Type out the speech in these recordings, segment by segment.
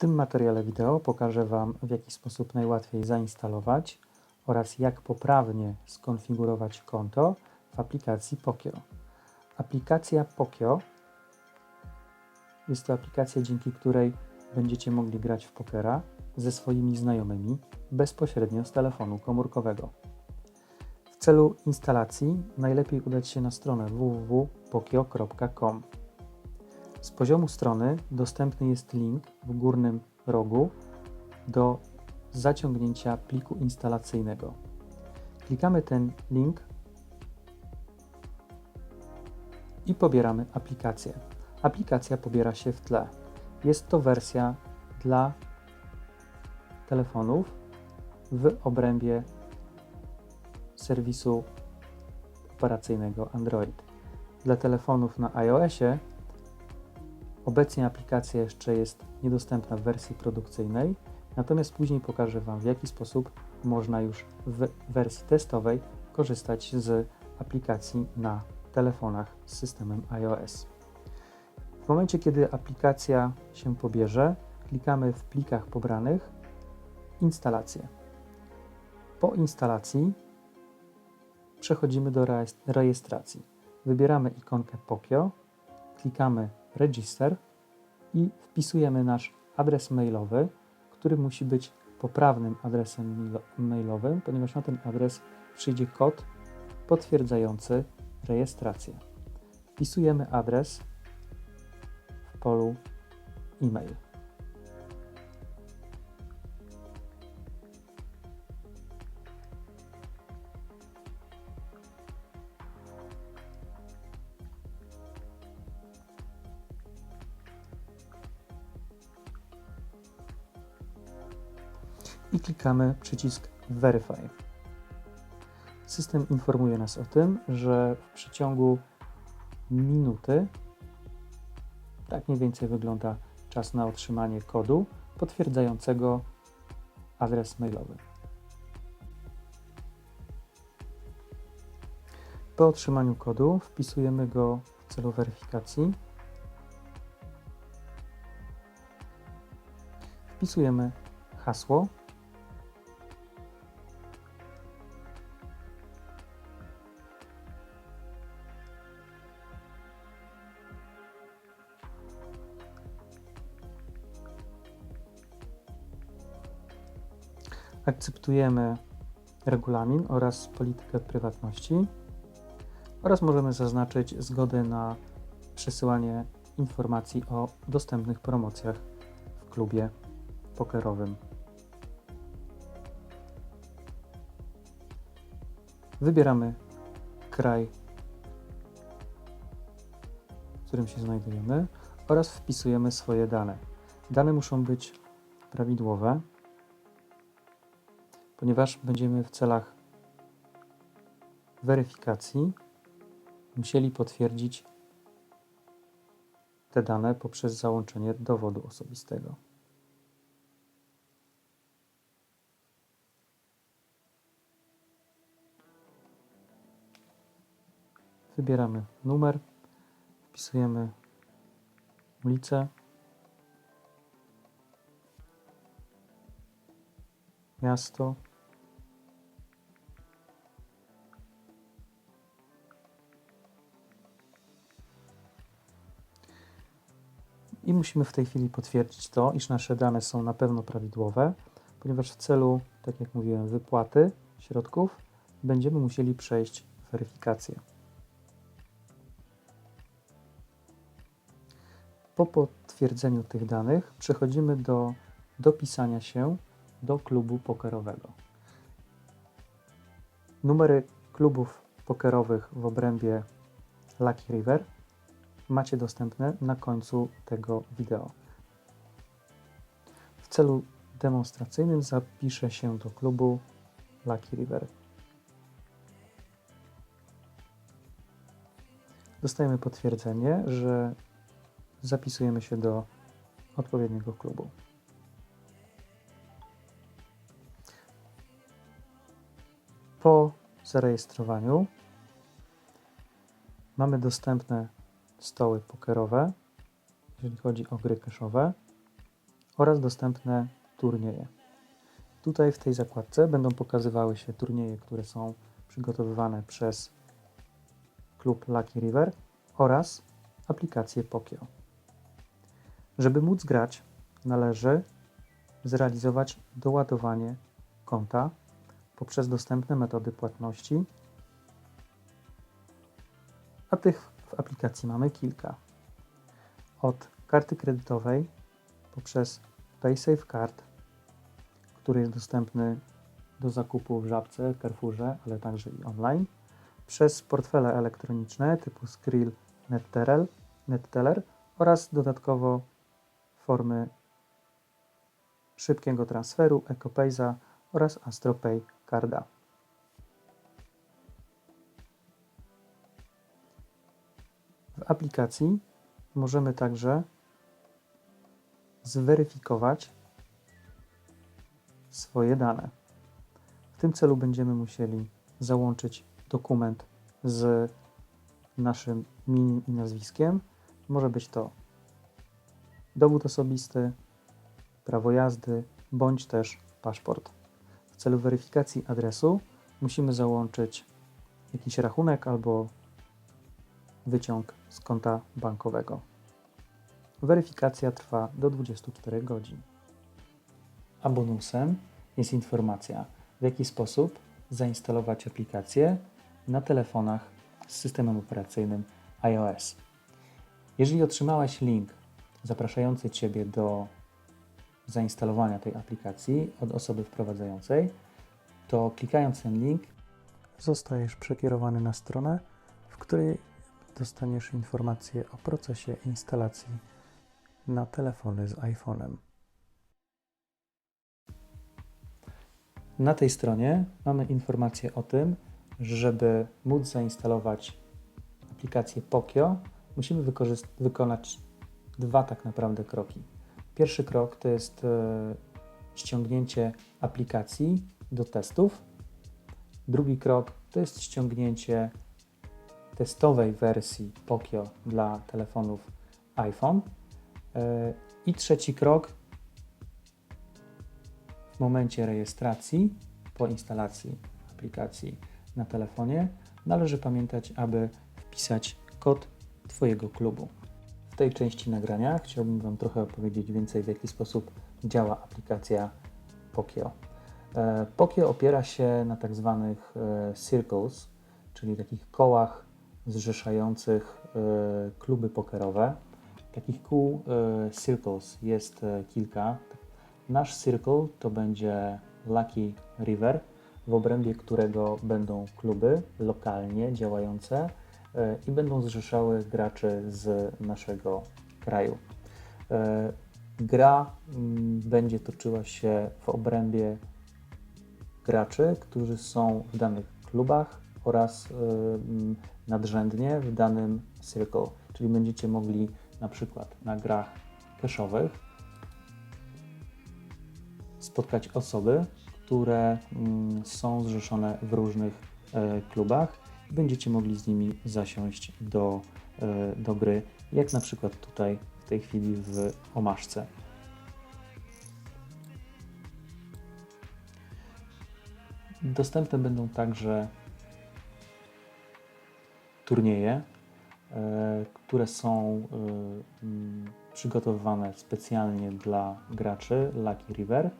tym materiale wideo pokażę Wam, w jaki sposób najłatwiej zainstalować oraz jak poprawnie skonfigurować konto w aplikacji Pokio. Aplikacja Pokio jest to aplikacja, dzięki której będziecie mogli grać w pokera ze swoimi znajomymi bezpośrednio z telefonu komórkowego. W celu instalacji najlepiej udać się na stronę www.pokio.com. Z poziomu strony dostępny jest link w górnym rogu do zaciągnięcia pliku instalacyjnego. Klikamy ten link i pobieramy aplikację. Aplikacja pobiera się w tle. Jest to wersja dla telefonów w obrębie serwisu operacyjnego Android. Dla telefonów na iOSie obecnie aplikacja jeszcze jest niedostępna w wersji produkcyjnej, natomiast później pokażę Wam, w jaki sposób można już w wersji testowej korzystać z aplikacji na telefonach z systemem iOS. W momencie, kiedy aplikacja się pobierze, klikamy w plikach pobranych instalację. Po instalacji przechodzimy do rejestracji. Wybieramy ikonkę Pokio, klikamy Register i wpisujemy nasz adres mailowy, który musi być poprawnym adresem mailowym, ponieważ na ten adres przyjdzie kod potwierdzający rejestrację. Wpisujemy adres w polu e-mail. I klikamy przycisk Verify. System informuje nas o tym, że w przeciągu minuty, tak mniej więcej wygląda czas na otrzymanie kodu potwierdzającego adres mailowy. Po otrzymaniu kodu wpisujemy go w celu weryfikacji. Wpisujemy hasło akceptujemy regulamin oraz politykę prywatności oraz możemy zaznaczyć zgodę na przesyłanie informacji o dostępnych promocjach w klubie pokerowym. Wybieramy kraj, w którym się znajdujemy oraz wpisujemy swoje dane. Dane muszą być prawidłowe ponieważ będziemy w celach weryfikacji musieli potwierdzić te dane poprzez załączenie dowodu osobistego. Wybieramy numer, wpisujemy ulicę, miasto, i musimy w tej chwili potwierdzić to, iż nasze dane są na pewno prawidłowe, ponieważ w celu, tak jak mówiłem, wypłaty środków będziemy musieli przejść weryfikację. Po potwierdzeniu tych danych przechodzimy do dopisania się do klubu pokerowego. Numery klubów pokerowych w obrębie Lucky River macie dostępne na końcu tego wideo. W celu demonstracyjnym zapiszę się do klubu Lucky River. Dostajemy potwierdzenie, że zapisujemy się do odpowiedniego klubu. Po zarejestrowaniu mamy dostępne stoły pokerowe, jeżeli chodzi o gry keszowe oraz dostępne turnieje. Tutaj w tej zakładce będą pokazywały się turnieje, które są przygotowywane przez klub Lucky River oraz aplikację Pokio. Żeby móc grać, należy zrealizować doładowanie konta poprzez dostępne metody płatności, a tych w aplikacji mamy kilka. Od karty kredytowej poprzez PaySafe Card, który jest dostępny do zakupu w Żabce, Carrefourze, ale także i online, przez portfele elektroniczne typu Skrill, NetTeller, NetTeller oraz dodatkowo formy szybkiego transferu, EcoPayza oraz AstroPay Carda. Aplikacji możemy także zweryfikować swoje dane. W tym celu będziemy musieli załączyć dokument z naszym imieniem i nazwiskiem. Może być to dowód osobisty, prawo jazdy bądź też paszport. W celu weryfikacji adresu musimy załączyć jakiś rachunek albo wyciąg z konta bankowego. Weryfikacja trwa do 24 godzin. A bonusem jest informacja, w jaki sposób zainstalować aplikację na telefonach z systemem operacyjnym iOS. Jeżeli otrzymałeś link zapraszający Ciebie do zainstalowania tej aplikacji od osoby wprowadzającej, to klikając ten link zostajesz przekierowany na stronę, w której dostaniesz informacje o procesie instalacji na telefony z iPhone'em. Na tej stronie mamy informację o tym, żeby móc zainstalować aplikację Pokio, musimy wykonać dwa tak naprawdę kroki. Pierwszy krok to jest e, ściągnięcie aplikacji do testów. Drugi krok to jest ściągnięcie testowej wersji Pokio dla telefonów iPhone. E, I trzeci krok w momencie rejestracji po instalacji aplikacji na telefonie należy pamiętać, aby wpisać kod Twojego klubu. W tej części nagrania chciałbym Wam trochę opowiedzieć więcej, w jaki sposób działa aplikacja Pokio. E, Pokio opiera się na tak zwanych e, circles, czyli takich kołach zrzeszających e, kluby pokerowe. Takich kół circles jest kilka. Nasz circle to będzie Lucky River, w obrębie którego będą kluby lokalnie działające e, i będą zrzeszały graczy z naszego kraju. E, gra mm, będzie toczyła się w obrębie graczy, którzy są w danych klubach oraz e, mm, nadrzędnie w danym circle, czyli będziecie mogli na przykład na grach cashowych spotkać osoby, które mm, są zrzeszone w różnych e, klubach i będziecie mogli z nimi zasiąść do, e, do gry, jak na przykład tutaj w tej chwili w Omaszce. Dostępne będą także turnieje, e, które są mm, przygotowywane specjalnie dla graczy Lucky River.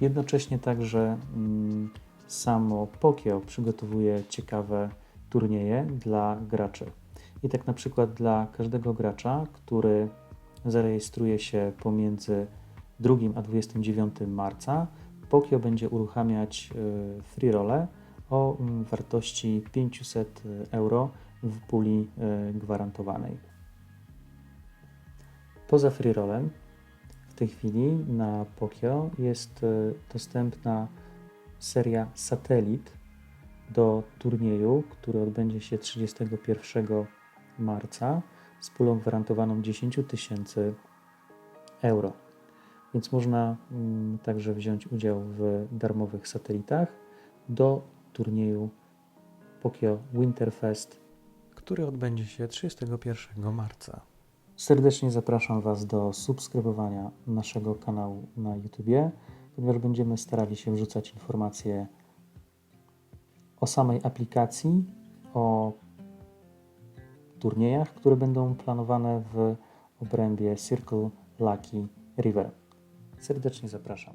Jednocześnie także mm, samo Pokio przygotowuje ciekawe turnieje dla graczy. I tak na przykład dla każdego gracza, który zarejestruje się pomiędzy 2 a 29 marca, Pokio będzie uruchamiać y, free rolle o mm, wartości 500 euro w puli y, gwarantowanej. Poza free rollem w tej chwili na Pokio jest e, dostępna seria satelit do turnieju, który odbędzie się 31 marca z pulą gwarantowaną 10 tysięcy euro. Więc można mm, także wziąć udział w darmowych satelitach do turnieju Pokio Winterfest, który odbędzie się 31 marca. Serdecznie zapraszam Was do subskrybowania naszego kanału na YouTubie, ponieważ będziemy starali się wrzucać informacje o samej aplikacji, o turniejach, które będą planowane w obrębie Circle Lucky River. Serdecznie zapraszam.